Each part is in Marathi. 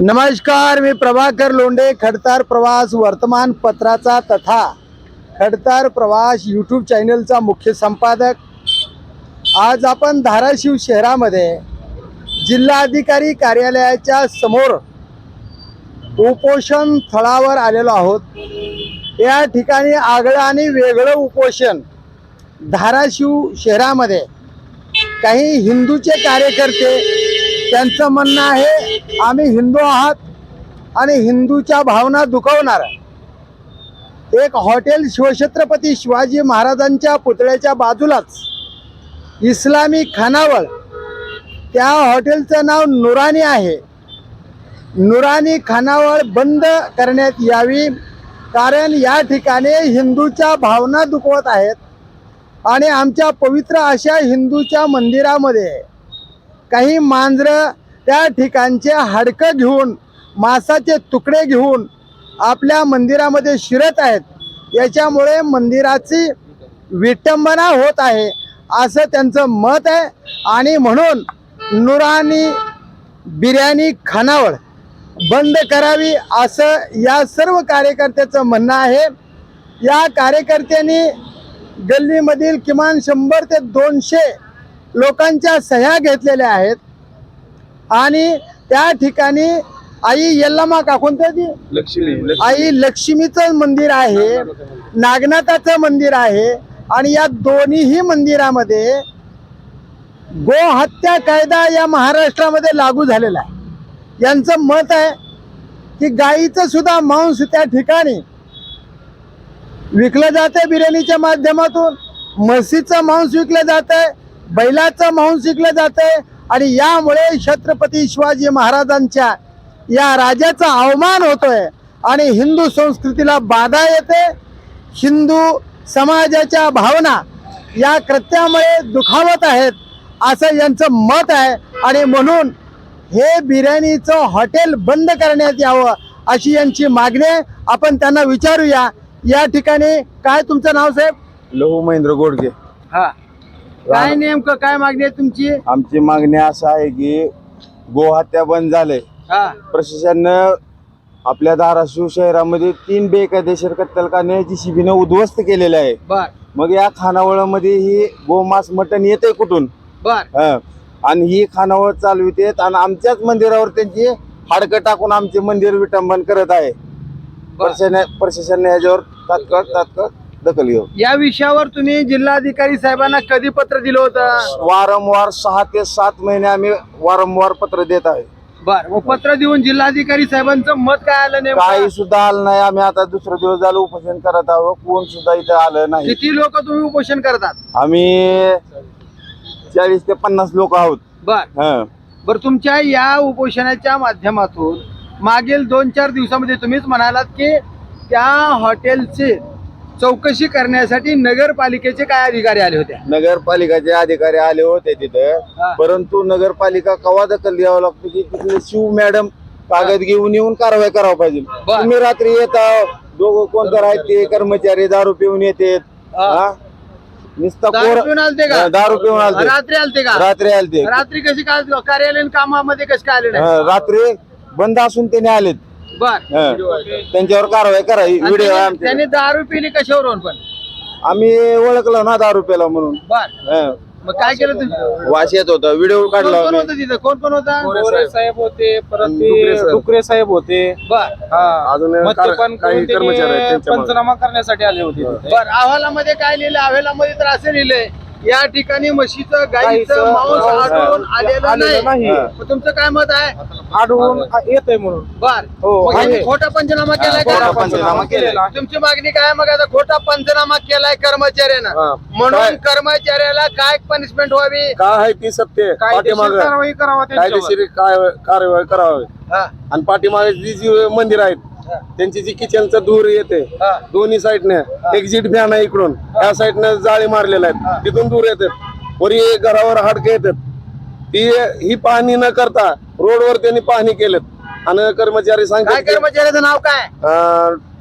नमस्कार मी प्रभाकर लोंढे खडतार प्रवास वर्तमानपत्राचा तथा खडतार प्रवास यूट्यूब चॅनलचा मुख्य संपादक. आज आपण धाराशिव शहरामध्ये जिल्हाधिकारी कार्यालयाच्या समोर उपोषण स्थळावर आलेलो आहोत. या ठिकाणी आगळं आणि वेगळं उपोषण धाराशिव शहरामध्ये काही हिंदूचे कार्यकर्ते त्यांचं म्हणणं आहे आम्ही हिंदू आहात आणि हिंदूच्या भावना दुखवणार. एक हॉटेल शिवछत्रपती शिवाजी महाराजांच्या पुतळ्याच्या बाजूलाच इस्लामी खानावळ. त्या हॉटेलचं नाव नुरानी आहे. नुरानी खानावळ बंद करण्यात यावी कारण या ठिकाणी हिंदूच्या भावना दुखवत आहेत. आणि आमच्या पवित्र अशा हिंदूच्या मंदिरामध्ये काही मांजरं त्या ठिकाणचे हाडकं घेऊन मांसाचे तुकडे घेऊन आपल्या मंदिरामध्ये शिरत आहेत. याच्यामुळे मंदिराची विटंबना होत आहे असं त्यांचं मत आहे. आणि म्हणून नुरानी बिर्याणी खानावळ बंद करावी असं या सर्व कार्यकर्त्याचं म्हणणं आहे. या कार्यकर्त्यांनी गल्लीमधील किमान शंभर ते दोनशे लोकांच्या सह्या घेतलेल्या आहेत. आणि त्या ठिकाणी आई यल्लामा का? कोणतं ती? लक्ष्मी आई लक्ष्मीचं मंदिर आहे नागनाथाचं मंदिर आहे आणि या दोन्हीही मंदिरामध्ये गोहत्या कायदा या महाराष्ट्रामध्ये लागू झालेला आहे. यांचं मत आहे की गाईचं सुद्धा मांस त्या ठिकाणी विकलं जाते बिर्याणीच्या माध्यमातून म्हशीचं मांस विकलं जात आहे बैलाचं मांस विकलं जात आहे आणि यामुळे छत्रपती शिवाजी महाराजांच्या या राजाचा अवमान होतोय आणि हिंदू संस्कृतीला बाधा येते. हिंदू समाजाच्या भावना या कृत्यामुळे दुखावत आहेत असं यांचं मत आहे आणि म्हणून हे बिर्याणीचं हॉटेल बंद करण्यात यावं अशी यांची मागणी आहे. आपण त्यांना विचारूया. या ठिकाणी काय तुमचं नाव साहेब? लहू महेंद्र गोडगे. हा. काय नेमकं काय मागणी आहे तुमची? आमची मागणी असं आहे की गोहत्या बंद झाले. हा. प्रशासनानं आपल्या धाराशिव शहरामध्ये तीन बेकायदेशीर कत्तलखाने जीसीबीनं उद्ध्वस्त केलेले आहे. बर. मग या खानावळमध्ये ही गोमांस मटण येते कुठून? बर. हं. आणि ही खानावळ चालवितेत आणि आमच्याच मंदिरावर त्यांची हाडकं टाकून आमचे मंदिर विटंबन करत आहे. प्रशासन प्रशासनाने याच्यावर तात्काळ तात्काळ दखल घेऊ या विषयावर तुम्ही जिल्हाधिकारी साहेबांना कधी पत्र दिलं होतं? वारंवार सहा ते सात महिने आम्ही वारंवार पत्र देत आहे. बर मग पत्र देऊन जिल्हाधिकारी साहेबांचं मत काय आलं काही सुद्धा आलं नाही. आम्ही आता दुसरा दिवस झालं उपोषण करत आहोत. कोण सुद्धा इथं आलं नाही. किती लोक तुम्ही उपोषण करतात? आम्ही चाळीस ते पन्नास लोक आहोत. बर. हं. बर तुमच्या या उपोषणाच्या माध्यमातून मागील दोन चार दिवसामध्ये तुम्हीच म्हणालात की त्या हॉटेलची चौकशी करण्यासाठी नगरपालिकेचे काय अधिकारी आले होते? नगरपालिकाचे अधिकारी आले होते. तिथं. परंतु नगरपालिका कवा दखल द्यावं लागतं की तिथले शिव मॅडम कागद घेऊन येऊन कारवाई करावं पाहिजे. तुम्ही रात्री येता दोघं कोणतर आहेत ते कर्मचारी दारू पिऊन येतात. हा? नुसता दारू कोर पिऊन आलते का? दारू पिऊन आलते. रात्री आलते का? रात्री आलते. रात्री कशी काय कार्यालयीन कामामध्ये कशी काय आले रात्री बंद असून त्याने आलेत. बर. हा. त्यांच्यावर कारवाई करा आणि व्हिडिओ त्यांनी- आमचे त्यांनी दारू पिली कशावरून पण? आम्ही ओळखलं ना दारू प्याला म्हणून. बर. हा. मग काय केलं तुम्ही? वास येत होता. व्हिडिओ कोण काढला कोण. होतं तिथं? कोण कोण होता? गोरे साहेब. होते परत डुकरे साहेब. डुकरे साहेब होते. बर. हा. अजून मद्यपान कार- काही करून कर्मचारी आहेत त्यांनी. पंचनामा करण्यासाठी आले होते तिथे. बर अहवालामध्ये काय लिहिलं? अहवालामध्ये तर असं लिहिलंय या ठिकाणी म्हशीचं गाईचं गाईचं मांस मांस आढळून आलेलं आलेलं नाही नाही. मग तुमचं काय मत आहे आढळून येत आहे म्हणून बर हो, मग आहे. यांनी खोटा पंचनामा केलाय खोटा पंचनामा केलेला. तुमची मागणी काय आहे मग आता खोटा पंचनामा केलाय कर्मचाऱ्यानं. म्हणून काय? कर्मचाऱ्याला काय पनिशमेंट व्हावी काय आहे ती सत्य कायदेशीर पाठीमाग कारवाई करावा त्यांच्यावर. कायदेशीर काय कारवाई करावी हा, आणि पाठीमागे जी जी मंदिर आहेत. त्यांची जी किचनचं दूर येते हा. दोन्ही साईडने एक्झिट फॅन आहे इकडून त्या साईडने जाळी मारलेल्या आहेत तिथून दूर येतात वरी घरावर हाडके येतात. ती ही पाहणी न करता रोडवर त्यांनी पाहणी केलेत. आणि कर्मचारी काय सांगतात की, कर्मचाऱ्याचं नाव काय?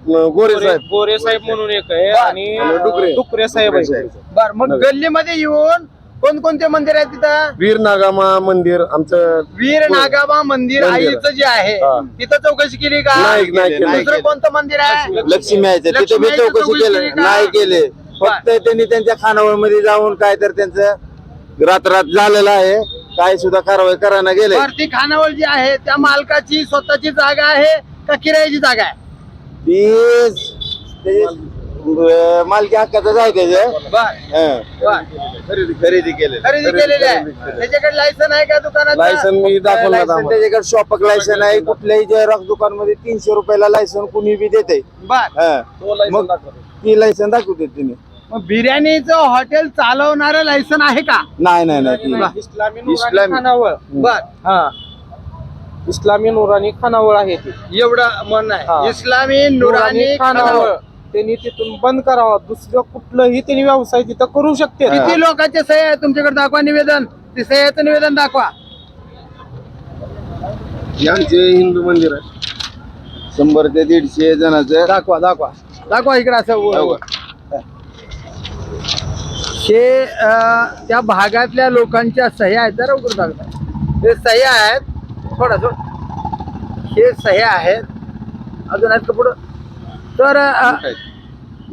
गोरे साहेब. गोरे साहेब म्हणून एक आहे. आणि डुकरे. डुकरे साहेब आहे बर मग गल्लीमध्ये येऊन कोणकोणते मंदिर आहे तिथं? वीर नागामा मंदिर आमचं वीर नागाबा मंदिर मंदिर. आईचं जे आहे हा. तिथं चौकशी केली का? नाही नाही केलं. दुसरं कोणतं मंदिर आहे? लक्ष्मी आहे तिथे लक्ष्मी बी आईचं चौकशी केलं. का? नाही केले. फक्त त्यांनी त्यांच्या खानावळमध्ये जाऊन काय तर त्यांचं रात्रात झालेलं आहे. काय सुद्धा कारवाई करायला गेले. भारती खानावळ जी आहे त्या मालकाची स्वतःची जागा आहे का किरायाची जागा आहे? ती ते मालकी हक्काचं आहे त्याचं. बर. हं. बर. खरेदी खरेदी केले खरेदी केलेली आहे. त्याच्याकडे लायसन आहे का दुकानात लायसन मी दाखवलं लायसन आम्हाला. त्याच्याकडे शॉपक लायसन आहे. कुठल्याही जेरॉक्स दुकानमध्ये तीनशे रुपयाला लायसन कुणी बी देते. बर. तो लायसन मग दाखवतो. ती लायसन दाखवते तिने. मग बिर्याणीचं हॉटेल चालवणारं लायसन आहे का? नाही नाही नाही ती इस्लामी नुरानी इस्लामी. खानावळ. बर. हा. इस्लामी नुरानी खानावळ आहे ती. एवढं म्हण आहे. इस्लामी नुरानी खानावळ. त्यांनी तिथून बंद करावा. दुसरं कुठलंही त्यांनी व्यवसाय तिथं करू शकते. किती लोकांचे सह्य आहे? तुमच्याकडे दाखवा निवेदन. ते सह्याचं निवेदन दाखवा. आमचे हिंदू मंदिर आहे शंभर ते दीडशे जणांचं दाखवा दाखवा. दाखवा इकडे असं वर- वर. हे अं, त्या भागातल्या लोकांच्या सह्या आहेत. जरा उघड दाखवा हे सह्या आहेत. थोडा थोड. हे सह्या आहेत. अजून आहेत का पुढं? तर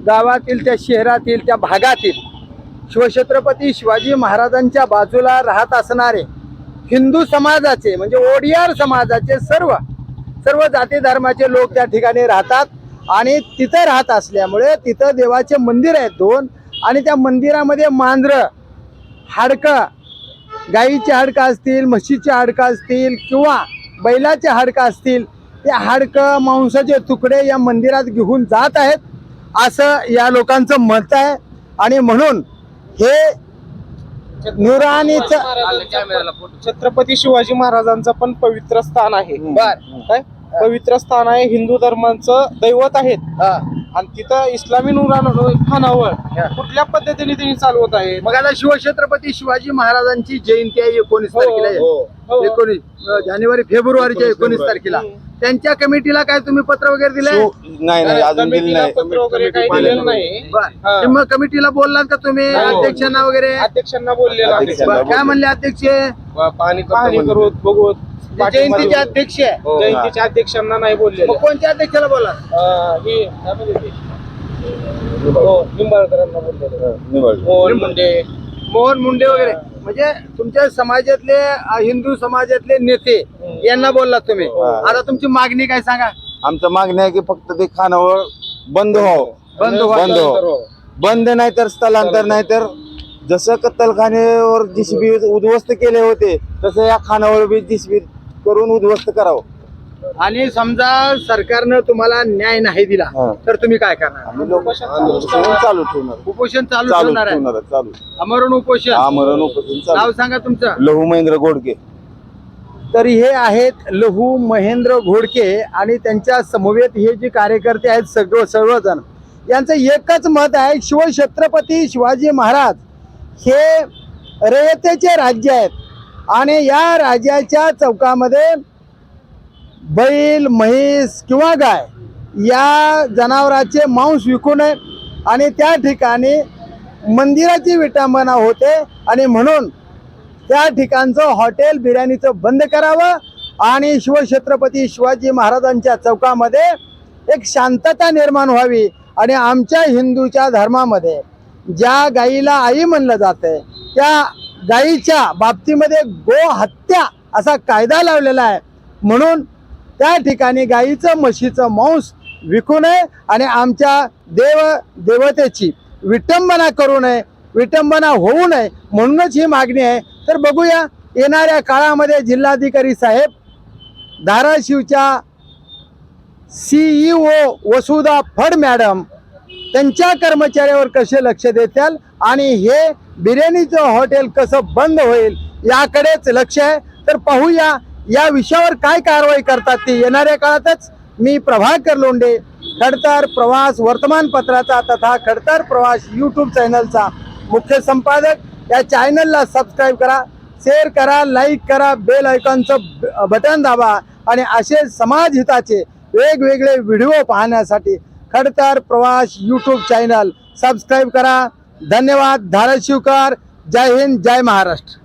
गावातील त्या शहरातील त्या भागातील शिवछत्रपती शिवाजी महाराजांच्या बाजूला राहत असणारे हिंदू समाजाचे म्हणजे ओडियार समाजाचे सर्व सर्व जाती धर्माचे लोक त्या ठिकाणी राहतात. आणि तिथं राहत असल्यामुळे तिथं देवाचे मंदिर आहेत दोन. आणि त्या मंदिरामध्ये मांजरं हाडकं गाईची हाडकं असतील म्हशीची हाडकं असतील किंवा बैलाचे हाडकं असतील ते हाडकं मांसाचे तुकडे या मंदिरात घेऊन जात आहेत. असं या लोकांचं मत आहे. आणि म्हणून हे छत्रपती शिवाजी महाराजांचं पण पवित्र स्थान आहे. काय? पवित्र स्थान आहे. हिंदू धर्मांचं दैवत आहेत. हा. आणि तिथं इस्लामी खानावळ हा. कुठल्या पद्धतीने त्यांनी चालवत आहे? मग आता शिवछत्रपती शिवाजी महाराजांची जयंती आहे एकोणीस हो, तारखेला. आहे. हो. एकोणीस अं, जानेवारी फेब्रुवारीच्या एकोणीस तारखेला. त्यांच्या कमिटीला काय तुम्ही पत्र वगैरे दिलंय? नाही नाही अजून दिली कमिटीला नाही. पत्र वगैरे काही कमिटी दिलेलं नाही. बर. हा. मग कमिटीला बोललात का तुम्ही? हो. अध्यक्षांना वगैरे? अध्यक्षांना बोललेलं आहे अध्यक्षांना. बर, काय म्हणले अध्यक्ष? पाहणी पाहणी मंदिर. करू बघू जयंतीचे अध्यक्ष आहे. हो. जयंतीच्या अध्यक्षांना नाही बोललेलं. मग कोणत्या अध्यक्षाला बोला अं, ही काय म्हणते ते? हो, निंबाळकरांना बोललेलं. निवड मोहन मुंडे. मोहन मुंडे वगैरे. म्हणजे तुमच्या समाजातले हिंदू समाजातले नेते यांना बोललात तुम्ही. हा. आता तुमची मागणी काय सांगा? आमचं मागणी आहे की फक्त ते खानावळ बंद व्हावं. बंद व्हावं. बंद व्हावं. बंद नाही तर स्थलांतर नाही तर जसं कत्तलखान्यावर जीसीबी उद्ध्वस्त केले होते तसं या खानावर बी जीसीबी करून उद्ध्वस्त करावं. आणि समजा सरकारनं तुम्हाला न्याय नाही दिला हा. तर तुम्ही काय करणार? आम्ही लोक चालू ठेवणार. उपोषण चालू चालू ठेवणार आहे. ठेवणार चालू. अमरण उपोषण. आमरण उपोषण नाव चालू सांगा तुमचं. लहू महेंद्र गोडके तर हे आहेत लहू महेंद्र घोडके आणि त्यांच्या समवेत हे जे कार्यकर्ते आहेत सगळं सर्वजण यांचं एकच मत आहे शिवछत्रपती शिवाजी महाराज हे रयतेचे राज्य आहेत. आणि या राज्याच्या चौकामध्ये बैल म्हैस किंवा गाय या जनावराचे मांस विकू नये. आणि त्या ठिकाणी मंदिराची विटंबना होते. आणि म्हणून त्या ठिकाणचं हॉटेल बिर्याणीचं बंद करावं. आणि शिवछत्रपती शिवाजी महाराजांच्या चौकामध्ये एक शांतता निर्माण व्हावी. आणि आमच्या हिंदूच्या धर्मामध्ये ज्या गाईला आई म्हणलं जाते त्या गाईच्या बाबतीमध्ये गो हत्या असा कायदा लावलेला आहे. म्हणून त्या ठिकाणी गाईचं म्हशीचं मांस विकू नये आणि आमच्या देव देवतेची विटंबना करू नये विटंबना होऊ नये म्हणूनच ही मागणी आहे. तर बघूया येणाऱ्या काळामध्ये जिल्हाधिकारी साहेब धाराशिवच्या सीईओ वसुधा फड मॅडम त्यांच्या कर्मचाऱ्यावर कसे लक्ष देतील आणि हे बिर्याणीचं हॉटेल कसं बंद होईल याकडेच लक्ष आहे. तर पाहूया या विषयावर काय कारवाई करतात ते येणाऱ्या काळातच मी प्रभाकर लोंढे खडतर प्रवास वर्तमानपत्राचा तथा खडतर प्रवास यूट्यूब चॅनलचा मुख्य संपादक. या चॅनलला सबस्क्राईब करा शेअर करा लाईक करा बेल आयकॉनचं बटन दाबा आणि असे समाज हिताचे वेगवेगळे व्हिडिओ पाहण्यासाठी खडतर प्रवास यूट्यूब चॅनल सबस्क्राईब करा. धन्यवाद धाराशिवकर. जय हिंद जय महाराष्ट्र.